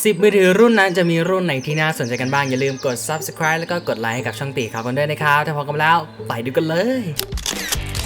10 มือถือรุ่นนั้นจะมีรุ่นไหนที่น่าสนใจกันบ้าง อย่าลืมกด subscribe แล้วก็กดไลค์ให้กับช่องตีครับกันด้วยนะครับ ถ้าพร้อมกันแล้ว ไปดูกันเลย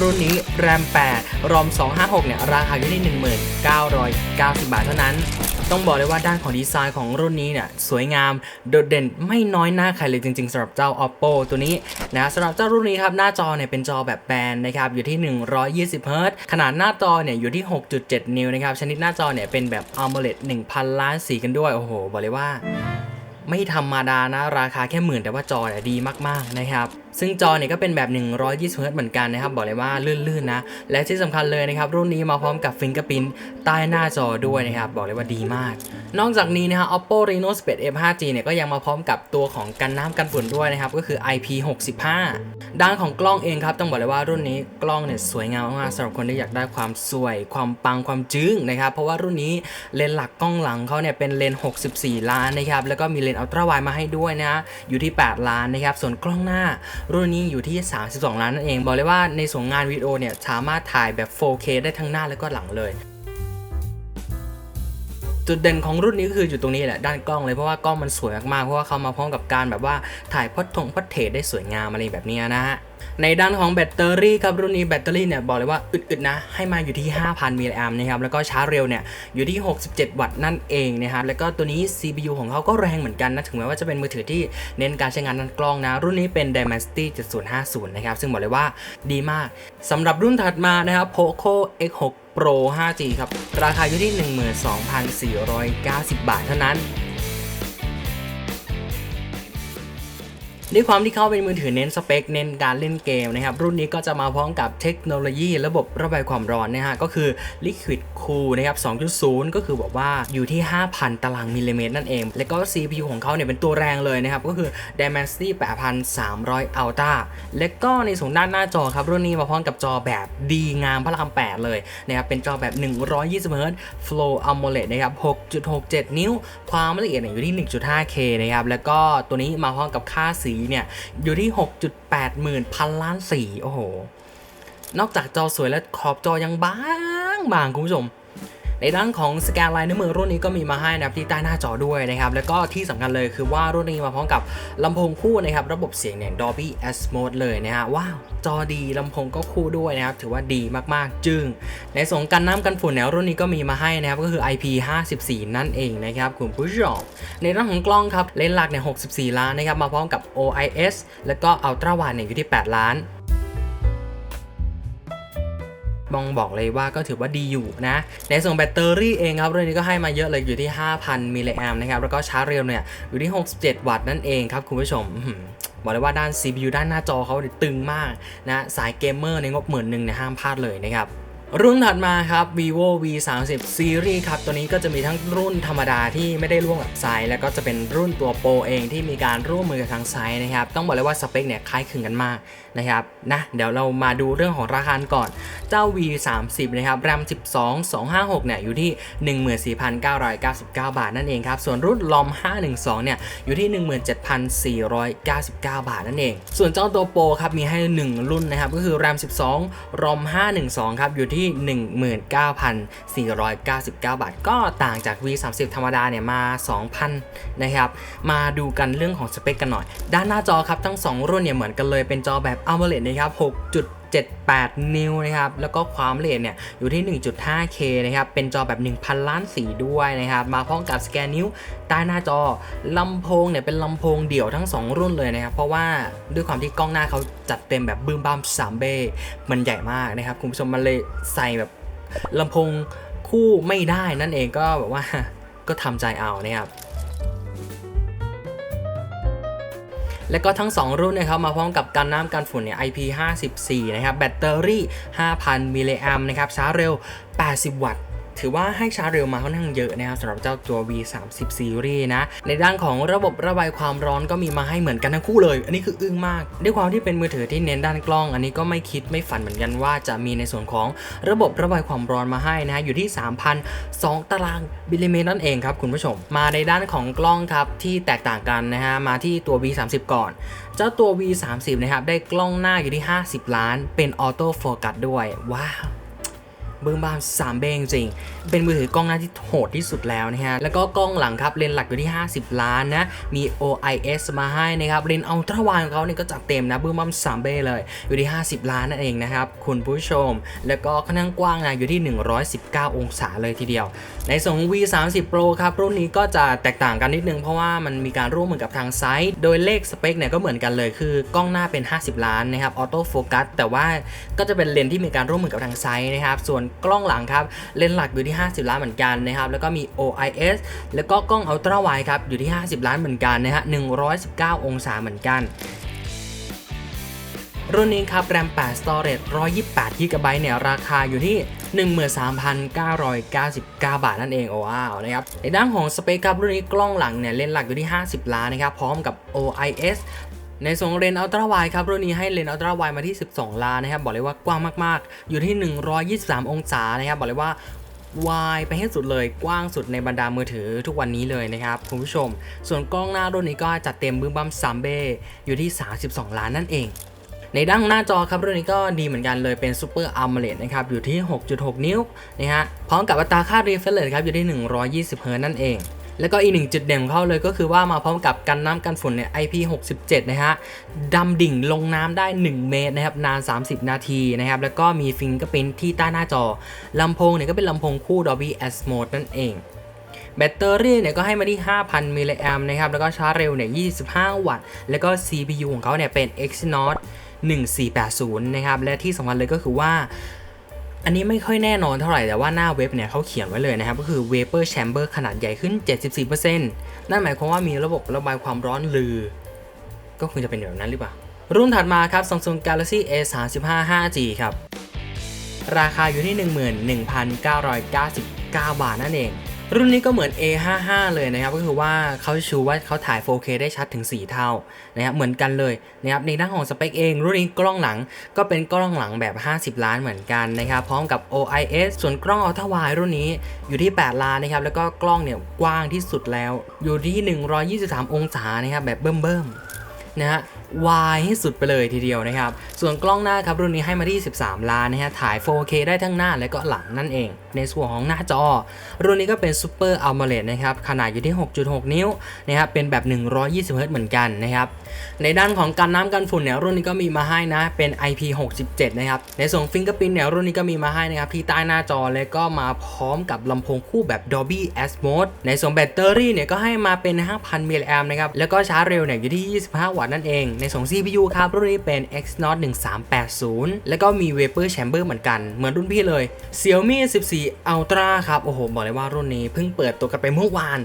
รุ่นนี้ RAM 8 ROM 256 เนี่ย ราคาอยู่ที่ 1990 บาทเท่านั้น ต้องบอกเลยว่าด้านของดีไซน์ของรุ่นนี้เนี่ย สวยงาม โดดเด่นไม่น้อยหน้าใครเลยจริงๆสำหรับเจ้า Oppo ตัวนี้นะสำหรับเจ้ารุ่นนี้ครับ หน้าจอเนี่ยเป็นจอแบบแบนนะครับ อยู่ที่ 120 Hz ขนาดหน้าจอเนี่ยอยู่ที่ 6.7 นิ้วนะครับ ชนิดหน้าจอเนี่ยเป็นแบบ AMOLED 1,000 ล้านสีกันด้วย โอ้โห บอกเลยว่าไม่ธรรมดานะ ราคาแค่หมื่นแต่ว่าจอเนี่ยดีมากๆนะครับ ซึ่งจอเนี่ยก็เป็นแบบ 120 Hz เหมือนกันนะครับ บอกเลยว่าลื่นๆนะ และที่สำคัญเลยนะครับรุ่นนี้มาพร้อมกับฟิงเกอร์พินใต้หน้าจอด้วยนะครับ บอกเลยว่าดีมาก นอกจากนี้นะฮะ Oppo Reno 11 F 5G เนี่ยก็ยังมาพร้อมกับตัวของกันน้ำกันฝุ่นด้วยนะครับ ก็คือ IP65 ด้านของกล้องเองครับต้องบอกเลยว่ารุ่นนี้กล้องเนี่ยสวยงามมากสำหรับคนที่อยากได้ความสวย ความปังความจึ้งนะครับ เพราะว่ารุ่นนี้เลนส์หลักกล้องหลังเขาเนี่ยเป็นเลนส์64 ล้านนะครับแล้วก็มีเลนส์อัลตร้าไวมาให้ด้วยนะอยู่ที่ 8 ล้านนะครับส่วนกล้องหน้ารุ่นนี้อยู่ที่ 32 ล้านนั่นเอง บอกเลยว่าในส่วนงานวิดีโอเนี่ยสามารถถ่ายแบบ 4K ได้ทั้งหน้าแล้วก็หลังเลย จุดเด่นของรุ่นนี้ก็คืออยู่ตรงนี้แหละด้านกล้องเลยเพราะว่ากล้องมันสวยมากๆเพราะว่าเขามาพร้อมกับการแบบว่าถ่ายพอดทงพอดเทได้สวยงามอะไรแบบนี้นะฮะในด้านของแบตเตอรี่ครับรุ่นนี้แบตเตอรี่เนี่ยบอกเลยว่าอึดๆนะให้มาอยู่ที่ 5,000มิลลิแอมนะครับแล้วก็ชาร์จเร็วเนี่ยอยู่ที่ 67 วัตต์นั่นเองนะครับแล้วก็ตัวนี้ CPU ของเขาก็แรงเหมือนกันนะถึงแม้ว่าจะเป็นมือถือที่เน้นการใช้งานด้านกล้องนะ รุ่นนี้เป็น Dimensity 7050 นะครับซึ่งบอกเลยว่าดีมากสำหรับรุ่นถัดมานะครับ Poco X6 Pro 5G ครับ ราคาอยู่ที่ 12,490 บาทเท่านั้น ด้วยความที่เขาเป็นมือถือเน้นสเปค เน้นการเล่นเกมนะครับ รุ่นนี้ก็จะมาพร้อมกับเทคโนโลยีระบบระบายความร้อนนะฮะ ก็คือ Liquid Cool นะครับ 2.0 ก็คือบอกว่าอยู่ที่ 5,000 ตารางมิลลิเมตรนั่นเอง แล้วก็ CPU ของเขาเนี่ยเป็นตัวแรงเลยนะครับ ก็คือ Dimensity 8300 Ultra และก็ในส่วนด้านหน้าจอครับ รุ่นนี้มาพร้อมกับจอแบบดีงามพระราม8เลยนะครับ เป็นจอแบบ 120 Hz Flow AMOLED นะครับ 6.67 นิ้ว ความละเอียดเนี่ยอยู่ที่ 1.5K นะครับ แล้วก็ตัวนี้มาพร้อมกับค่าสีเนี่ย อยู่ที่ 6.8 หมื่นพันล้านสีโอ้โห นอกจากจอสวยแล้วขอบจอยังบางบางคุณผู้ชม ในด้านของสแกนลายนิ้วมือรุ่นนี้ก็มีมาให้นะครับที่ใต้หน้าจอด้วยนะครับแล้วก็ที่สำคัญเลยคือว่ารุ่นนี้มาพร้อมกับลำโพงคู่นะครับระบบเสียงเนี่ย Dolby Atmos เลยนะฮะว้าวจอดีลำโพงก็คู่ด้วยนะครับถือว่าดีมากๆ จึง ในส่วนกันน้ำกันฝุ่นแนวรุ่นนี้ก็มีมาให้นะครับก็คือ IP54 นั่นเองนะครับคุณผู้ชมในด้านของกล้องครับเลนส์หลักเนี่ย64 ล้านนะครับมาพร้อมกับ OIS แล้วก็ Ultra Wide เนี่ยอยู่ที่ 8 ล้าน บองบอกเลยว่าก็ถือว่าดีอยู่นะ ในส่วนแบตเตอรี่เองครับเรื่องนี้ก็ให้มาเยอะเลยอยู่ที่ 5,000 มิลลิแอมนะครับแล้วก็ชาร์จเร็วเนี่ยอยู่ที่ 67 วัตต์นั่นเองครับคุณผู้ชมบอกเลยว่าด้าน CPU ด้านหน้าจอเขาตึงมากนะสายเกมเมอร์ในงบหมื่นหนึ่งเนี่ยห้ามพลาดเลยนะครับรุ่นถัดมาครับ vivo v 3 0 series ครับ ตัวนี้ก็จะมีทั้งรุ่นธรรมดาที่ไม่ได้ร่วมกับไซส์แล้วก็จะเป็นรุ่นตัวโปรเองที่มีการร่วมมือกับทางไซส์นะครับ ต้องบอกเลยว่าสเปคเนี่ยคล้ายคลึงกันมาก นะครับนะเดี๋ยวเรามาดูเรื่องของราคาก่อนเจ้า v 3 0 นะครับ RAM 12 256 เนี่ยอยู่ที่ 14,999 บาทนั่นเองครับ ส่วนรุ่น ROM 512 เนี่ยอยู่ที่ 17,499 บาทนั่นเอง ส่วนเจ้าตัวโปรครับมีให้ 1 รุ่นนะครับก็คือ RAM 12 ROM 512 ครับอยู่ที่ 19,499 บาท ก็ต่างจาก V 3 0 ธรรมดาเนี่ยมา 2,000 นะครับ มาดูกันเรื่องของสเปคกันหน่อย ด้านหน้าจอครับทั้ง 2 รุ่นเนี่ยเหมือนกันเลยเป็นจอแบบ AMOLED นะครับ6.78 นิ้วนะครับ แล้วก็ความละเอียดเนี่ยอยู่ที่ 1.5K นะครับ เป็นจอแบบ 1,000 ล้านสีด้วยนะครับ มาพร้อมกับสแกนนิ้วใต้หน้าจอลำโพงเนี่ยเป็นลำโพงเดี่ยวทั้ง 2 รุ่นเลยนะครับ เพราะว่าด้วยความที่กล้องหน้าเขาจัดเต็มแบบบึ้มบ้าม3เบ้มันใหญ่มากนะครับ คุณผู้ชมมันเลยใส่แบบลำโพงคู่ไม่ได้นั่นเองก็แบบว่าก็ทำใจเอานะครับ และก็ทั้ง 2 รุ่นนะครับมาพร้อมกับกันน้ำกันฝุ่นเนี่ย IP54 นะครับแบตเตอรี่ 5,000มิลลิแอมนะครับชาร์จเร็ว 80 วัตต์ ถือว่าให้ชาร์จเร็วมาค่อนข้างเยอะนะครับสำหรับเจ้าตัว V30 Series นะ ในด้านของระบบระบายความร้อนก็มีมาให้เหมือนกันทั้งคู่เลย อันนี้คืออึ้งมาก ด้วยความที่เป็นมือถือที่เน้นด้านกล้อง อันนี้ก็ไม่คิดไม่ฝันเหมือนกันว่าจะมีในส่วนของระบบระบายความร้อนมาให้นะฮะอยู่ที่ 3,002 ตารางมิลลิเมตรนั่นเองครับคุณผู้ชม มาในด้านของกล้องครับที่แตกต่างกันนะฮะมาที่ตัว V30 ก่อน เจ้าตัว V30 นะครับได้กล้องหน้าอยู่ที่ 50 ล้าน เป็นออโต้โฟกัสด้วยว้าว เบึ้มบ้าม3เบงจริง เป็นมือถือกล้องหน้าที่โหดที่สุดแล้วนะฮะ แล้วก็กล้องหลังครับเลนส์หลักอยู่ที่ 50 ล้านนะ มี OIS มาให้นะครับ เลนส์อัลตร้าไวด์ของเขาเนี่ยก็จัดเต็มนะเบึ้มบ้าม3เบเลย อยู่ที่ 50 ล้านนั่นเองนะครับ คุณผู้ชม แล้วก็ค่อนข้างกว้างนะอยู่ที่ 119 องศาเลยทีเดียว ในส่วนของ V 3 0 Pro ครับรุ่นนี้ก็จะแตกต่างกันนิดนึงเพราะว่ามันมีการร่วมมือกับทางไซต์ โดยเลขสเปคเนี่ยก็เหมือนกันเลยคือกล้องหน้าเป็น 50 ล้านนะครับออโต้โฟกัสแต่ว่าก็จะเป็นเลนส์ที่มีการร่วมมือกับทางไซต์นะครับส่วนกล้องหลังครับ เลนส์หลักอยู่ที่ 50 ล้านเหมือนกันนะครับ แล้วก็มี OIS แล้วก็กล้องอัลตร้าไวครับ อยู่ที่ 50 ล้านเหมือนกันนะฮะ 119 องศาเหมือนกันรุ่นนี้ครับ RAM 8 Storage 128 GB เนี่ยราคาอยู่ที่ 13,999 บาทนั่นเองโอ้ว้าวนะครับในด้านของสเปคครับรุ่นนี้กล้องหลังเนี่ยเลนส์หลักอยู่ที่ 50 ล้านนะครับพร้อมกับ OIS ในส่วนของเลนส์อัลตร้าไวครับรุ่นนี้ให้เลนส์อัลตร้าไวมาที่ 12 ล้านนะครับบอกเลยว่ากว้างมากๆ อยู่ที่ 123 องศานะครับบอกเลยว่าวายไปให้สุดเลยกว้างสุดในบรรดามือถือทุกวันนี้เลยนะครับคุณผู้ชม ส่วนกล้องหน้ารุ่นนี้ก็จัดเต็มบึ้มบั้มซัมเบอยู่ที่ 32 ล้านนั่นเอง ในด้านหน้าจอครับรุ่นนี้ก็ดีเหมือนกันเลยเป็น Super AMOLED นะครับอยู่ที่ 6.6 นิ้วนะฮะพร้อมกับอัตราค่า refresh rate ครับอยู่ที่ 120 Hz นั่นเอง แล้วก็อีกหนึ่งจุดเด่นของเขาเลยก็คือว่ามาพร้อมกับกันน้ำกันฝุ่นเนี่ย IP67 นะฮะดำดิ่งลงน้ำได้ 1 เมตรนะครับนาน 30 นาทีนะครับแล้วก็มีฟิงกอร์พิ้นที่ใต้หน้าจอลำโพงเนี่ยก็เป็นลำโพงคู่ Dolby Atmos นั่นเองแบตเตอรี่เนี่ยก็ให้มาที่ 5,000 มิลลิแอมนะครับ แล้วก็ชาร์จเร็วเนี่ย 25 วัตต์ แล้วก็ CPU ของเขาเนี่ยเป็น Exynos 1480 นะครับ และที่สำคัญเลยก็คือว่า อันนี้ไม่ค่อยแน่นอนเท่าไหร่แต่ว่าหน้าเว็บเนี่ยเขาเขียนไว้เลยนะครับ ก็คือ Vapor Chamber ขนาดใหญ่ขึ้น 74%นั่นหมายความว่ามีระบบระบายความร้อนลือ ก็คงจะเป็นแบบนั้นหรือเปล่า รุ่นถัดมาครับ Samsung Galaxy A35 5G ครับ ราคาอยู่ที่ 11,999 บาทนั่นเอง รุ่นนี้ก็เหมือน A55 เลยนะครับ ก็คือว่าเขาชูว่าเขาถ่าย 4K ได้ชัดถึง 4 เท่านะครับเหมือนกันเลยนะครับในด้านของสเปคเอง รุ่นนี้กล้องหลังก็เป็นกล้องหลังแบบ 50 ล้านเหมือนกันนะครับ พร้อมกับ OIS ส่วนกล้องอัลตร้าไวด์รุ่นนี้อยู่ที่ 8 ล้านนะครับ แล้วก็กล้องเนี่ยกว้างที่สุดแล้ว อยู่ที่ 123 องศานะครับแบบเบิ่มๆนะฮะ วายให้สุดไปเลยทีเดียวนะครับ ส่วนกล้องหน้าครับรุ่นนี้ให้มาที่ 13 ล้านนะฮะ ถ่าย 4K ได้ทั้งหน้าและก็หลังนั่นเอง ในส่วนของหน้าจอ รุ่นนี้ก็เป็น Super AMOLED นะครับ ขนาดอยู่ที่ 6.6 นิ้วนะครับ เป็นแบบ 120 Hz เหมือนกันนะครับ ในด้านของการน้ำกันฝุ่นเนี่ยรุ่นนี้ก็มีมาให้นะ เป็น IP67 นะครับ ในส่วนฟิงเกอร์พินเนี่ยรุ่นนี้ก็มีมาให้นะครับที่ใต้หน้าจอและก็มาพร้อมกับลำโพงคู่แบบ Dolby Atmos ในส่วนแบตเตอรี่เนี่ยก็ให้มาเป็น 5,000มิลลิแอมนะครับ แล้วก็ชาร์จเร็วเนี่ยอยู่ที่ 25 วัตต์นั่นเองในส่วน CPU ครับรุ่นนี้เป็น Exynos 1380 แล้วก็มี Vapor Chamber เหมือนกัน เหมือนรุ่นพี่เลย Xiaomi 14 Ultra ครับโอ้โหบอกเลยว่ารุ่นนี้เพิ่งเปิดตัวกันไปเมื่อวาน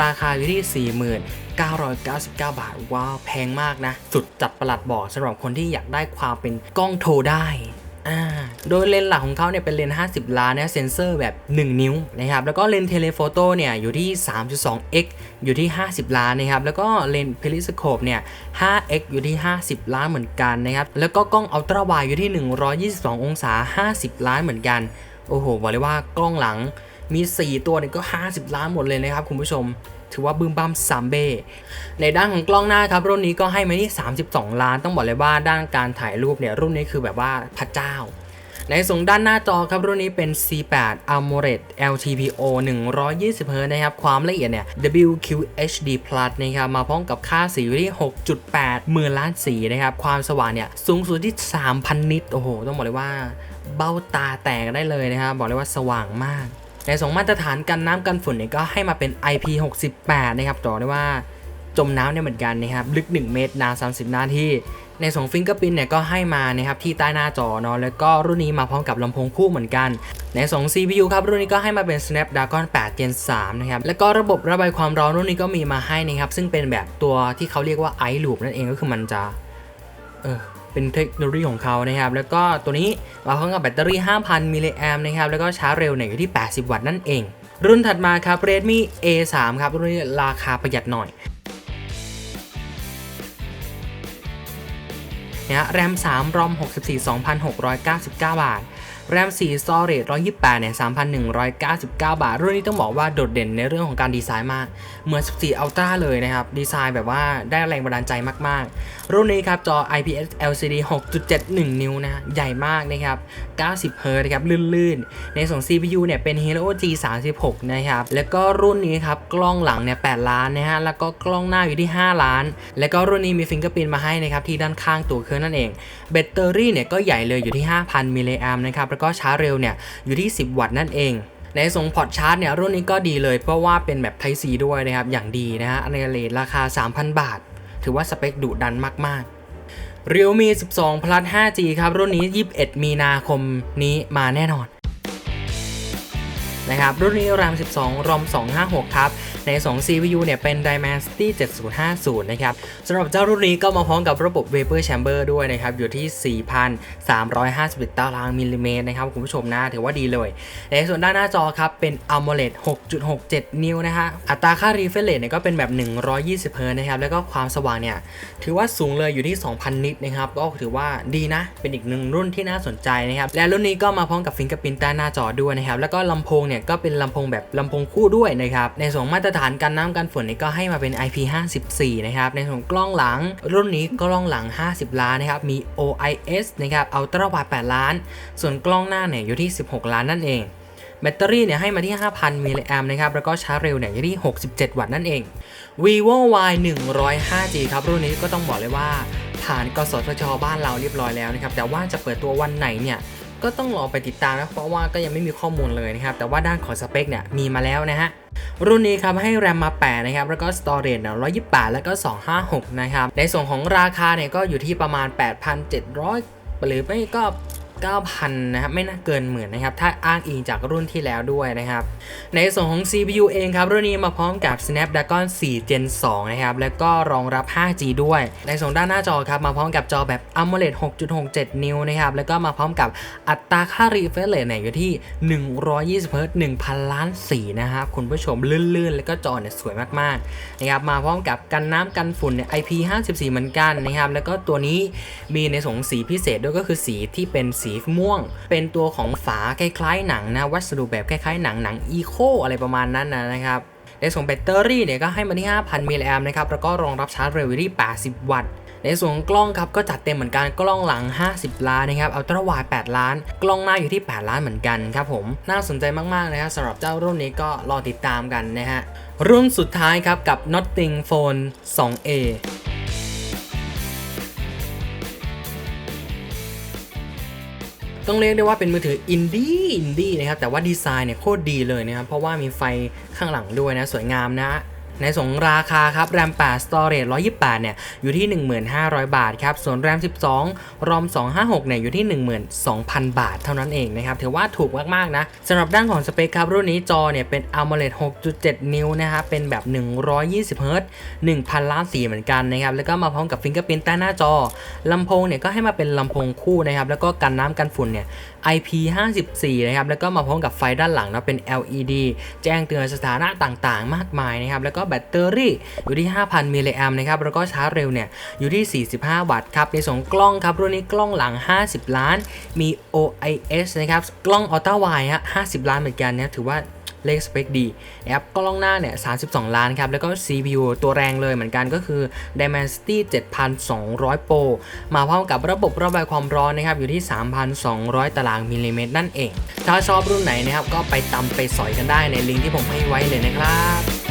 ราคาอยู่ที่ 4999บาท ว้าว แพงมากนะ สุดจัดประหลัดบอกสำหรับคนที่อยากได้ความเป็นกล้องโทรได้ โดยเลนส์หลักของเขาเนี่ยเป็นเลนส์50 ล้านนะเซนเซอร์แบบ 1 นิ้วนะครับแล้วก็เลนส์เทเลโฟโต้เนี่ยอยู่ที่ 3.2x อยู่ที่ 50 ล้านนะครับแล้วก็เลนส์เพลิสโคปเนี่ย 5x อยู่ที่ 50 ล้านเหมือนกันนะครับแล้วก็กล้องอัลตร้าไวอยู่ที่ 122 องศา 50 ล้านเหมือนกันโอ้โหบอกเลยว่ากล้องหลังมี 4 ตัวเนี่ยก็ 50 ล้านหมดเลยนะครับคุณผู้ชมถือว่าบึ้มบั้มซัมเบ้ในด้านของกล้องหน้าครับ รุ่นนี้ก็ให้มาที่ 32 ล้าน ต้องบอกเลยว่าด้านการถ่ายรูปเนี่ยรุ่นนี้คือแบบว่าพระเจ้า ในส่วนด้านหน้าจอครับรุ่นนี้เป็น C8 AMOLED LTPO 120 Hz นะครับความละเอียดเนี่ย WQHD Plus นะครับมาพร้อมกับค่าสีอยู่ที่ 6.8หมื่นล้านสีนะครับความสว่างเนี่ยสูงสุดที่ 3,000 นิตโอ้โห ต้องบอกเลยว่าเบ้าตาแตกได้เลยนะครับบอกเลยว่าสว่างมากในสองมาตรฐานกันน้ำกันฝุ่นเนี่ยก็ให้มาเป็น IP68 นะครับบอได้ว่าจมน้ำเนี่ยเหมือนกันนะครับ ลึก 1 เมตรนาน 30 นาที ในสองฟิงเกอร์พินเนี่ยก็ให้มานะครับที่ใต้หน้าจอเนาะแล้วก็รุ่นนี้มาพร้อมกับลำโพงคู่เหมือนกัน ในสอง CPU ครับรุ่นนี้ก็ให้มาเป็น Snapdragon 8 Gen 3นะครับแล้วก็ระบบระบายความร้อนรุ่นนี้ก็มีมาให้นะครับซึ่งเป็นแบบตัวที่เขาเรียกว่า i loop นั่นเองก็คือมันจะเออเป็นเทคโนโลยีของเขานะครับ แล้วก็ตัวนี้มาพร้อมกับแบตเตอรี่ 5,000 มิลลิแอมนะครับ แล้วก็ชาร์จเร็วเนี่ยอยู่ที่ 80 วัตต์นั่นเอง รุ่นถัดมาครับ Redmi A3 ครับ รุ่นนี้ราคาประหยัดหน่อย นะฮะแรม3รอม64 2,699 บาท แรม4 storage 128เนี่ย3,199 บาท รุ่นนี้ต้องบอกว่าโดดเด่นในเรื่องของการดีไซน์มาก เหมือน 14 Ultra เลยนะครับ ดีไซน์แบบว่าได้แรงบันดาลใจมาก ๆ รุ่นนี้ครับ จอ IPS LCD 6.71 นิ้วนะ ใหญ่มากนะครับ 90เฮิร์ตครับ ลื่น ๆ ในส่วน CPU เนี่ยเป็น Helio G36 นะครับ แล้วก็รุ่นนี้ครับ กล้องหลังเนี่ย 8 ล้านนะฮะ แล้วก็กล้องหน้าอยู่ที่ 5 ล้าน แล้วก็รุ่นนี้มีฟิงเกอร์พินมาให้นะครับที่ด้านข้างตัวเครื่องนั่นเอง แบตเตอรี่เนี่ยก็ใหญ่เลยอยู่ที่ 5,000มิลลิแอมนะครับแล้วก็ชาร์จเร็วเนี่ยอยู่ที่ 10 วัตต์นั่นเองในส่งพอร์ตชาร์จเนี่ยรุ่นนี้ก็ดีเลยเพราะว่าเป็นแบบ Type C ด้วยนะครับ อย่างดีนะฮะในเลทราคา 3,000 บาท ถือว่าสเปคดุดันมากๆ Realme 12 Plus 5G ครับ รุ่นนี้ 21 มีนาคมนี้มาแน่นอน นะครับรุ่นนี้ RAM 12 ROM 256 ครับ ใน 2 CPU เนี่ยเป็น Dimensity 7050 นะครับสำหรับเจ้ารุ่นนี้ก็มาพร้อมกับระบบ Vapor Chamber ด้วยนะครับ อยู่ที่ 4,350ตารางมิลลิเมตรนะครับ คุณผู้ชมนะถือว่าดีเลย ในส่วนด้านหน้าจอครับ เป็น AMOLED 6.67 นิ้วนะฮะอัตราค่า refresh rate เนี่ยก็เป็นแบบ 120 Hz นะครับ แล้วก็ความสว่างเนี่ยถือว่าสูงเลยอยู่ที่ 2,000 นิตนะครับก็ถือว่าดีนะเป็นอีกหนึ่งรุ่นที่น่าสนใจนะครับและรุ่นนี้ก็มาพร้อมกับฟิงเกอร์พินใต้หน้าจอด้วยนะครับแล้วก็ลำโพงเนี่ยก็เป็นลำโพงแบบลำโพงคู่ด้วยนะครับ ในส่วนมาตรฐานกันน้ำกันฝนนี่ก็ให้มาเป็น IP54 นะครับ ในส่วนกล้องหลัง รุ่นนี้กล้องหลัง 50 ล้านนะครับ มี OIS นะครับ Ultra Wide 8 ล้าน ส่วนกล้องหน้าเนี่ยอยู่ที่ 16 ล้านนั่นเองแบตเตอรี่เนี่ยให้มาที่ 5,000 มิลลิแอมนะครับ แล้วก็ชาร์จเร็วเนี่ยอยู่ที่ 67 วัตต์นั่นเอง vivo y 105g ครับ รุ่นนี้ก็ต้องบอกเลยว่า ผ่านกสทช บ้านเราเรียบร้อยแล้วนะครับ แต่ว่าจะเปิดตัววันไหนเนี่ย ก็ต้องรอไปติดตามนะเพราะว่าก็ยังไม่มีข้อมูลเลยนะครับ แต่ว่าด้านของสเปคเนี่ยมีมาแล้วนะฮะรุ่นนี้ครับให้แรมมา 8 นะครับ แล้วก็สตอรี่เนี่ย128 แล้วก็ 256 นะครับ ในส่วนของราคาเนี่ยก็อยู่ที่ประมาณ 8,700 หรือไม่ก็ 9,000 นะครับไม่น่าเกินหมื่นนะครับถ้าอ้างอิงจากรุ่นที่แล้วด้วยนะครับ ในส่วนของ CPU เองครับ รุ่นนี้มาพร้อมกับ Snapdragon 4 Gen 2 นะครับ แล้วก็รองรับ 5G ด้วย ในส่วนด้านหน้าจอครับ มาพร้อมกับจอแบบ AMOLED 6.67 นิ้วนะครับ แล้วก็มาพร้อมกับอัตราค่า refresh rate เนี่ยอยู่ที่ 120 Hz 1,000 ล้านสีนะครับ คุณผู้ชมลื่นๆ แล้วก็จอเนี่ยสวยมากๆนะครับมาพร้อมกับกันน้ำกันฝุ่นเนี่ย IP54 เหมือนกันนะครับแล้วก็ตัวนี้มีในส่วนสีพิเศษด้วยก็คือสีที่เป็นสีม่วง เป็นตัวของฝาคล้ายๆหนังนะ วัสดุแบบคล้ายๆหนังหนังอีโคอะไรประมาณนั้นนะครับในส่วนแบตเตอรี่เนี่ยก็ให้มาที่ 5,000 มิลลิแอมป์นะครับ แล้วก็รองรับชาร์จเร็วอยู่ที่ 80 วัตต์ในส่วนของกล้องครับก็จัดเต็มเหมือนกันกล้องหลัง 50 ล้านนะครับอัลตร้าไวด์8ล้าน กล้องหน้าอยู่ที่ 8 ล้านเหมือนกันครับผมน่าสนใจมากๆนะครับสำหรับเจ้ารุ่นนี้ก็รอติดตามกันนะฮะรุ่นสุดท้ายครับกับ Nothing Phone 2A ต้องเรียกได้ว่าเป็นมือถืออินดี้อินดี้นะครับแต่ว่าดีไซน์เนี่ยโคตรดีเลยนะครับเพราะว่ามีไฟข้างหลังด้วยนะสวยงามนะ ในส่วนของราคาครับ RAM 8 Storage 128 เนี่ย อยู่ที่ 15,000 บาทครับ ส่วน RAM 12 ROM 256 เนี่ย อยู่ที่ 12,000 บาทเท่านั้นเองนะครับ ถือว่าถูกมาก ๆ นะสำหรับด้านของสเปคครับ รุ่นนี้จอเนี่ย เป็น AMOLED 6.7 นิ้วนะครับเป็นแบบ 120 Hz 1,000 ล้านสีเหมือนกันนะครับ แล้วก็มาพร้อมกับฟิงเกอร์พินใต้หน้าจอลำโพงเนี่ยก็ให้มาเป็นลำโพงคู่นะครับ แล้วก็กันน้ำกันฝุ่นเนี่ย IP54 นะครับ แล้วก็มาพร้อมกับไฟด้านหลังนะเป็น LED แจ้งเตือนสถานะต่างๆ มากมายนะครับ แล้วก็แบตเตอรี่อยู่ที่ 5,000มิลลิแอมป์นะครับแล้วก็ชาร์จเร็วเนี่ยอยู่ที่ 45 วัตต์ครับในส่วนกล้องครับรุ่นนี้กล้องหลัง 50 ล้านมี OIS นะครับกล้องอัลตร้าไวด์ฮะ50 ล้านเหมือนกันนะถือว่าเลขสเปคดีนะครับกล้องหน้าเนี่ย 32 ล้านครับ แล้วก็ CPU ตัวแรงเลยเหมือนกันก็คือ Dimensity 7200 Pro มาพร้อมกับระบบระบายความร้อนนะครับ อยู่ที่ 3,200 ตารางมิลลิเมตรนั่นเอง ถ้าชอบรุ่นไหนนะครับ ก็ไปตำไปสอยกันได้ในลิงก์ที่ผมให้ไว้เลยนะครับ